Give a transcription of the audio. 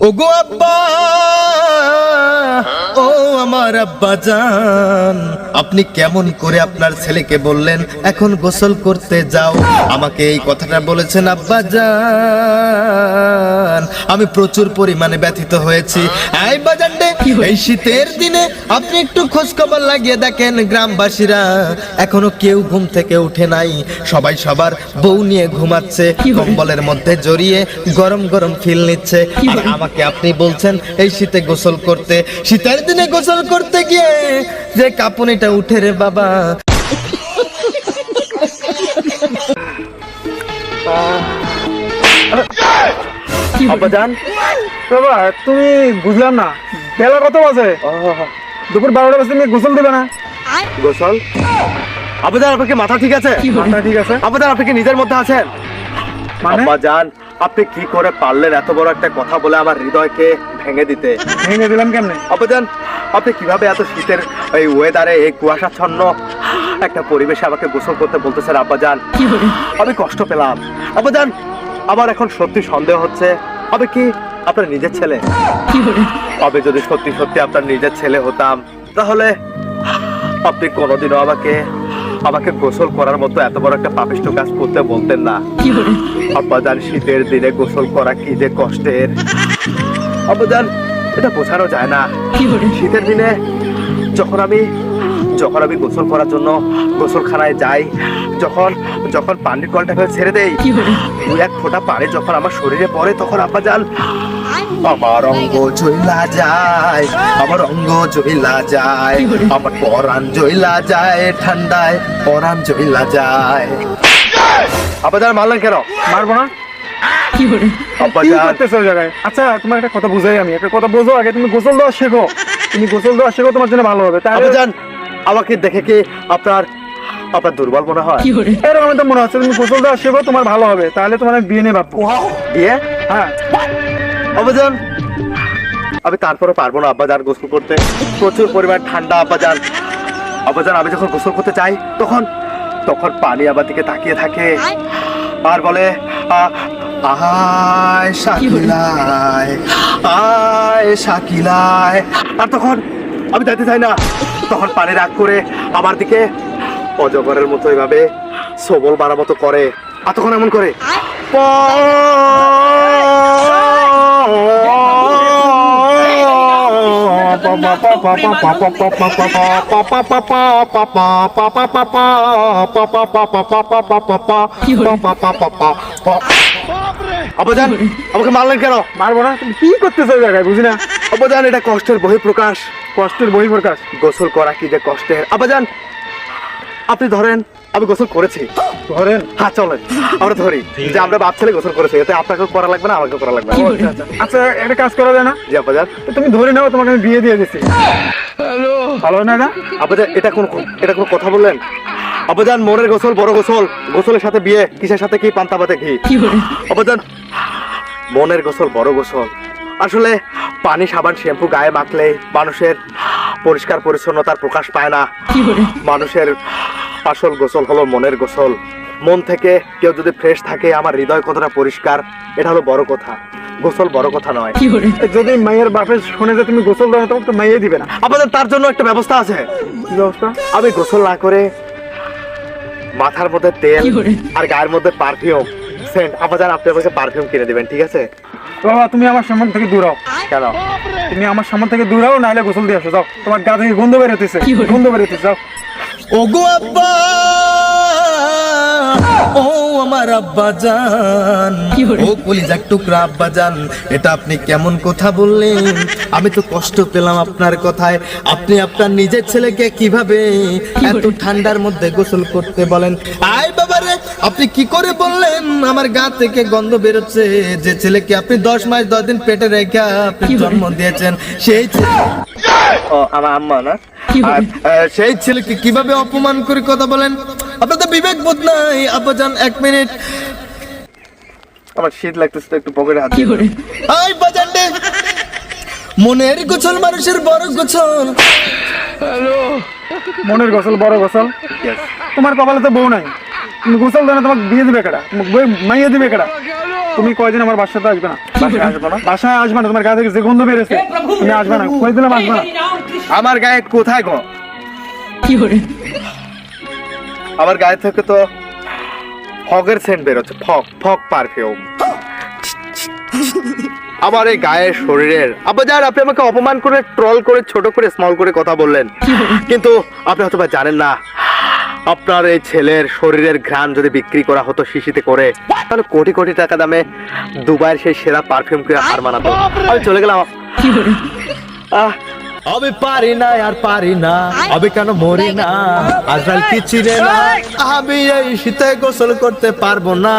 ওগো আব্বা আমার আব্বা জান। আপনি কেমন করে আপনার ছেলেকে বললেন এখন গোসল করতে যাও। আমাকে এই কথাটা বলেছেন আব্বা জান। আমি প্রচুর পরিমাণে ব্যথিত হয়েছি। আই বাজান্ডে এই শীতের দিনে আপনি একটু খোঁজ খবর লাগিয়ে দেখেন গ্রামবাসীরা। এখনও কেউ ঘুম থেকে উঠে নাই। সবাই সবার বউ নিয়ে ঘুমাচ্ছে কম্বলের মধ্যে জড়িয়ে গরম গরম ফিল নিচ্ছে। আর আমাকে আপনি বলছেন এই শীতে গোসল করতে শীতের দিনে গোসল করতে গিয়ে যে কাপুনিটা উঠে রে বাবা। আব্বাজান? বাবা তুমি বুঝলাম না। বেলা কত বাজে? দুপুর বারোটা বাজে তুমি গোসল দিবে না? গোসল? আবেদার আপনি মাথা ঠিক আছে? মাথা ঠিক আছে। আবেদার আপনি কি নিজের মধ্যে আছেন? মানে? আব্বাজান আপনি কি করে পারলেন এত বড় একটা কথা বলে আমার হৃদয়কে ভেঙে দিতে? ভেঙে দিলাম কেমনে? আব্বাজান আপনি কীভাবে এত শীতের এই ওয়েদারে এই কুয়াশাচ্ছন্ন একটা পরিবেশে আমাকে গোসল করতে বলতেছেন আব্বাজান আমি কষ্ট পেলাম। আব্বাজান আমার এখন সত্যি সন্দেহ হচ্ছে। আমি কি আপনার নিজের ছেলে? আমি যদি সত্যি সত্যি আপনার নিজের ছেলে হতাম তাহলে আপনি কোনোদিনও আমাকে আমাকে গোসল করার মতো এত বড় একটা পাপিষ্ট কাজ করতে বলতেন না। আব্বাজান শীতের দিনে গোসল করা কি যে কষ্টের। আব্বাজান এটা বোঝানো যায় না। শীতের দিনে যখন আমি যখন আমি গোসল করার জন্য গোসলখানায় যাই যখন যখন পানির কলটাকে ছেড়ে দেই দুই এক ফোঁটা পানি যখন আমার শরীরে পড়ে তখন আব্বা যান আমার অঙ্গ জইলা যায় আমার অঙ্গ জইলা যায় আমার পরাণ জইলা যায় ঠান্ডায় পরাণ জইলা যায়। যান মারলেন কেন? মারবো না? কি যান করতেছো জায়গায়? আচ্ছা তোমার একটা কথা বুঝাই আমি একটা কথা বোঝো আগে তুমি গোসল দেওয়া শেখো। তুমি গোসল দেওয়া শেখো তোমার জন্য ভালো হবে। তাহলে যান আমাকে দেখে কি আপনার আপনার দুর্বল মনে হয়? এরকম তো মনে হচ্ছে তুমি গোসল দেওয়া শেখো তোমার ভালো হবে। তাহলে তোমার আমি বিয়ে নিয়ে ভাববো। দিয়ে হ্যাঁ। আব্বাজান আমি তারপরে পারব না আব্বাজান গোসল করতে। প্রচুর পরিমাণ ঠান্ডা আব্বাজান আব্বাজান আমি যখন গোসল করতে চাই, তখন তখন পানি আমার দিকে তাকিয়ে থাকে। আর বলে আয় শাকিলায় আয় শাকিলায়। আর তখন, আমি যাইতে চাই না। তখন পানি রাগ করে আমার দিকে অজগরের মতো এভাবে সবল বাড়ার মতো করে। আর তখন এমন করে আবাজান আমাকে মারলেন কেন? মারবো না তুমি কি করতেছো জায়গায় বুঝি না? আবাজান এটা কষ্টের বহিঃপ্রকাশ। কষ্টের বই প্রকাশ গোসল করা কি যে কষ্টের? আবাজান আপনি ধরেন আমি গোসল করেছি। ধরেন। হ্যাঁ চলেন। আমরা ধরি। যে আমরা বাপ ছেলে গোসল করেছি এতে আপনাকেও করা লাগবে না আমাকেও করা লাগবে না। আচ্ছা একটা কাজ করা যায় না? জি তো তুমি ধরে নাও তোমাকে আমি বিয়ে দিয়ে ভালো হয় না এটা? কোন এটা কোন কথা বললেন? আবাজান মনের গোসল বড় গোসল। গোসলের সাথে বিয়ে কিসের সাথে কি পান্তা পাতে ঘি আবাজান মনের গোসল বড় গোসল। আসলে পানি সাবান শ্যাম্পু গায়ে মাখলে মানুষের পরিষ্কার পরিচ্ছন্নতার প্রকাশ পায় না। মানুষের আসল গোসল হলো মনের গোসল। মন থেকে কেউ যদি ফ্রেশ থাকে আমার হৃদয় কতটা পরিষ্কার এটা হলো বড় কথা। গোসল বড় কথা নয়। যদি মাইয়ের বাপের শুনে যে তুমি গোসল দাও তখন তো মাইয়ে দিবে না। আপনাদের তার জন্য একটা ব্যবস্থা আছে। ব্যবস্থা? আমি গোসল না করে মাথার মধ্যে তেল আর গায়ের মধ্যে পারফিউম সেন্ট আপাতত আপনার কাছে পারফিউম কিনে দিবেন ঠিক আছে? বাবা তুমি আমার সামনে থেকে দূর হও। কেন? তুমি আমার সামনে থেকে দূর হও নাহলে গোসল দিয়ে আসো যাও। তোমার গা থেকে গন্ধ বেরোতেছে গন্ধ বেরোতেছে যাও। ওগো আব্বা। ও আমার আব্বা জান। ও কলিজার টুকরা আব্বা জান। এটা আপনি কেমন কথা বললেন? আমি তো কষ্ট পেলাম আপনার কথায়। আপনি আপনার নিজের ছেলেকে কীভাবে এত ঠান্ডার মধ্যে গোসল করতে বলেন? আয় বাবারে আপনি কি করে বললেন? আমার গা থেকে গন্ধ বেরোচ্ছে। যে ছেলেকে আপনি দশ মাস দশ দিন পেটে রেখে আপনি জন্ম দিয়েছেন সেই ছেলে ও আমার আম্মা না? সেই ছেলেকে কীভাবে অপমান করে কথা বলেন? আপনার তো বিবেক বোধ নাই। আব্বাজান এক মিনিট। আমার শীত লাগতেছে তো একটু পকেটে হাত দিন। আই বাজানডে মনের গোছল মানুষের বড় গোছল। মনের গোসল বড় গোসল তোমার কপালে তো বউ নাই। তুমি গোসল দাও না তোমাকে বিয়ে দিবে কেডা? বউ মাইয়ে দিবে কেডা? তুমি কয়দিন আমার বাসাতে আসবে না? বাসায় আসব না? বাসায় আসবে না তোমার গা থেকে যে গন্ধ বেড়েছে তুমি আসবে না কই দিলাম আসবে না? আমার গায়ে কোথায় গো? আমার গায়ে থেকে তো ফগের সেন্ট বেরোচ্ছে ফগ ফগ পারফিউম আমার এই গায়ে শরীরের আব্বাজান আপনি আমাকে অপমান করে ট্রল করে ছোট করে স্মল করে কথা বললেন। কিন্তু আপনি হয়তো জানেন না আপনার এই ছেলের শরীরের ঘ্রাণ যদি বিক্রি করা হতো শিশিতে করে তাহলে কোটি কোটি টাকা দামে দুবাইয়ের সেই সেরা পারফিউম পারফিউমকে হার মানাতো। আমি চলে গেলাম। আহ আমি পারি না আর পারি না। আমি কেন মরি না? আজকাল কি চিনে না? আমি এই শীতে গোসল করতে পারব না।